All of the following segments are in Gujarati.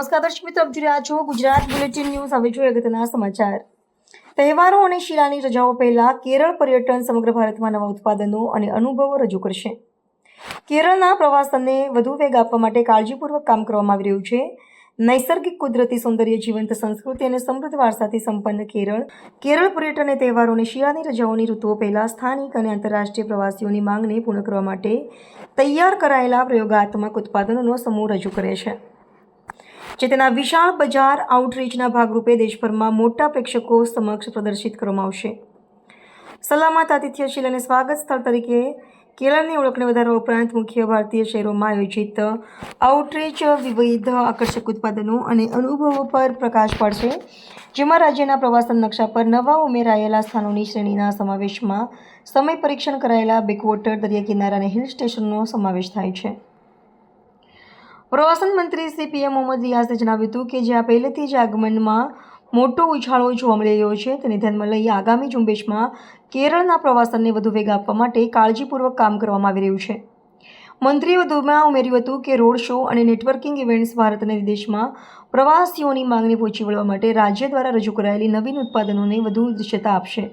નમસ્કાર દર્શક મિત્રો, આપ રહ્યા છો ગુજરાત બુલેટિન ન્યૂઝ. હવે જોઈએ અગત્યના સમાચાર. તહેવારો અને શિલાની રજાઓ પહેલા કેરળ પર્યટન સમગ્ર ભારતમાં નવા ઉત્પાદનો અને અનુભવો રજૂ કરશે. કેરળના પ્રવાસનને વધુ વેગ આપવા માટે કાળજીપૂર્વક કામ કરવામાં આવી રહ્યું છે. નૈસર્ગિક કુદરતી સૌંદર્ય, જીવંત સંસ્કૃતિ અને સમૃદ્ધ વારસાથી સંપન્ન કેરળ કેરળ પર્યટન તહેવારો અને શિયાળાની રજાઓની ઋતુઓ પહેલા સ્થાનિક અને આંતરરાષ્ટ્રીય પ્રવાસીઓની માંગને પૂર્ણ કરવા માટે તૈયાર કરાયેલા પ્રયોગાત્મક ઉત્પાદનોનો સમૂહ રજૂ કરે છે. જે તેના વિશાળ બજાર આઉટરીચના ભાગરૂપે દેશભરમાં મોટા પ્રેક્ષકો સમક્ષ પ્રદર્શિત કરવામાં આવશે. સલામત આતિથ્યશીલ અને સ્વાગત સ્થળ તરીકે કેરળની ઓળખને વધારવા ઉપરાંત મુખ્ય ભારતીય શહેરોમાં આયોજિત આઉટરીચ વિવિધ આકર્ષક ઉત્પાદનો અને અનુભવો પર પ્રકાશ પાડશે. જેમાં રાજ્યના પ્રવાસન નકશા પર નવા ઉમેરાયેલા સ્થાનોની શ્રેણીના સમાવેશમાં સમય પરીક્ષણ કરાયેલા બેકવોટર દરિયા કિનારા અને હિલ સ્ટેશનનો સમાવેશ થાય છે. પ્રવાસન મંત્રી શ્રી પીએમ મોહમ્મદ રિયાઝે જણાવ્યું હતું કે જ્યાં પહેલેથી જ આગમનમાં મોટો ઉછાળો જોવા મળી રહ્યો છે, તેને ધ્યાનમાં લઈ આગામી ઝુંબેશમાં કેરળના પ્રવાસનને વધુ વેગ આપવા માટે કાળજીપૂર્વક કામ કરવામાં આવી રહ્યું છે. મંત્રીએ વધુમાં ઉમેર્યું હતું કે રોડ શો અને નેટવર્કિંગ ઇવેન્ટ્સ ભારત અને વિદેશમાં પ્રવાસીઓની માંગને પહોંચી વળવા માટે રાજ્ય દ્વારા રજૂ કરાયેલી નવીન ઉત્પાદનોને વધુ દૃશ્યતા આપશે.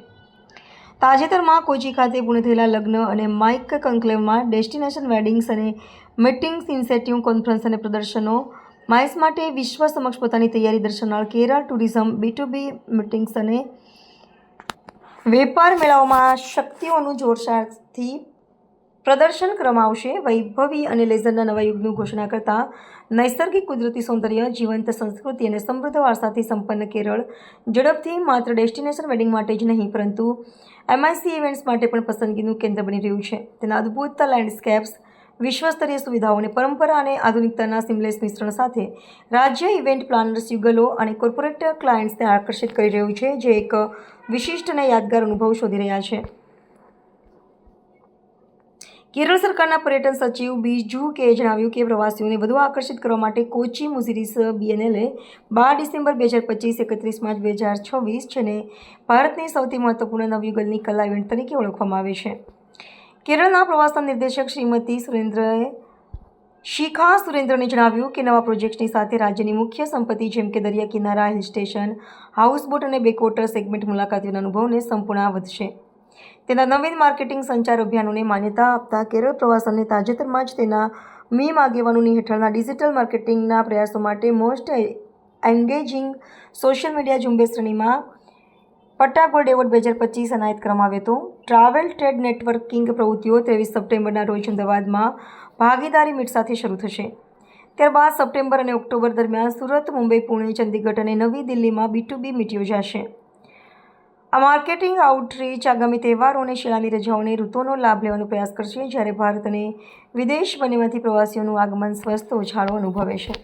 તાજેતરમાં કોચી ખાતે પૂર્ણ થયેલા લગ્ન અને માઇક કન્ક્લેવમાં ડેસ્ટિનેશન વેડિંગ્સ અને મીટિંગ્સ ઇન્સેટિવ કોન્ફરન્સ અને પ્રદર્શનો. માઇસ માટે વિશ્વ સમક્ષ પોતાની તૈયારી દર્શાવનાર Kerala tourism B to B meetings અને વેપાર મેળાઓમાં શક્તિઓનું જોરશારથી પ્રદર્શન કરવામાં આવશે વૈભવી અને લેઝરના નવા યુગનું ઘોષણા કરતા નૈસર્ગિક કુદરતી સૌંદર્ય, જીવંત સંસ્કૃતિ અને સમૃદ્ધ વારસાથી સંપન્ન કેરળ ઝડપથી માત્ર ડેસ્ટિનેશન વેડિંગ માટે જ નહીં, પરંતુ એમઆઈસી ઇવેન્ટ્સ માટે પણ પસંદગીનું કેન્દ્ર બની રહ્યું છે. તેના અદ્ભુત લેન્ડસ્કેપ્સ, વિશ્વસ્તરીય સુવિધાઓ અને પરંપરા અને આધુનિકતાના સિમલેસ મિશ્રણ સાથે રાજ્ય ઇવેન્ટ પ્લાનર્સ યુગલો અને કોર્પોરેટ ક્લાયન્ટ્સને આકર્ષિત કરી રહ્યું છે, જે એક વિશિષ્ટ અને યાદગાર અનુભવ શોધી રહ્યા છે. કેરળ સરકારના પર્યટન સચિવ બીજુ કે જણાવ્યું કે પ્રવાસીઓને વધુ આકર્ષિત કરવા માટે કોચી મુઝિરીસ બીએનએલએ બાર ડિસેમ્બર બે હજાર પચીસ એકત્રીસ માર્ચ બે હજાર છવ્વીસ છે ને ભારતની સૌથી મહત્વપૂર્ણ નવયુગલની કલા ઇવેન્ટ તરીકે ઓળખવામાં આવે છે. કેરળના પ્રવાસન નિર્દેશક શ્રીમતી સુરેન્દ્રએ શિખા સુરેન્દ્રને જણાવ્યું કે નવા પ્રોજેક્ટ્સની સાથે રાજ્યની મુખ્ય સંપત્તિ જેમ કે દરિયા કિનારા, હિલ સ્ટેશન, હાઉસબોટ અને બેકવોટર સેગમેન્ટ મુલાકાતીઓના અનુભવને સંપૂર્ણ વધશે. તેના નવીન માર્કેટિંગ સંચાર અભિયાનોને માન્યતા આપતા કેરળ પ્રવાસનને તાજેતરમાં જ તેના મીમ આગેવાનોની હેઠળના ડિજિટલ માર્કેટિંગના પ્રયાસો માટે મોસ્ટ એન્ગેજિંગ સોશિયલ મીડિયા ઝુંબેશ શ્રેણીમાં પટ્ટાગોલ્ડ એવોર્ડ બે હજાર પચીસ એનાયત કરવામાં આવ્યો હતો. ટ્રાવેલ ટ્રેડ નેટવર્કિંગ પ્રવૃત્તિઓ ત્રેવીસ સપ્ટેમ્બરના રોજ અમદાવાદમાં ભાગીદારી મીટ સાથે શરૂ થશે. ત્યારબાદ સપ્ટેમ્બર અને ઓક્ટોબર દરમિયાન સુરત, મુંબઈ, પુણે, ચંદીગઢ અને નવી દિલ્હીમાં બી ટુ બી મીટ યોજાશે. આ માર્કેટિંગ આઉટરીચ આગામી તહેવારો અને શિયાળાની રજાઓને ઋતુનો લાભ લેવાનો પ્રયાસ કરશે, જ્યારે ભારત અને વિદેશ બંનેમાંથી પ્રવાસીઓનું આગમન સ્વસ્થ, ઉછાળો અનુભવે છે.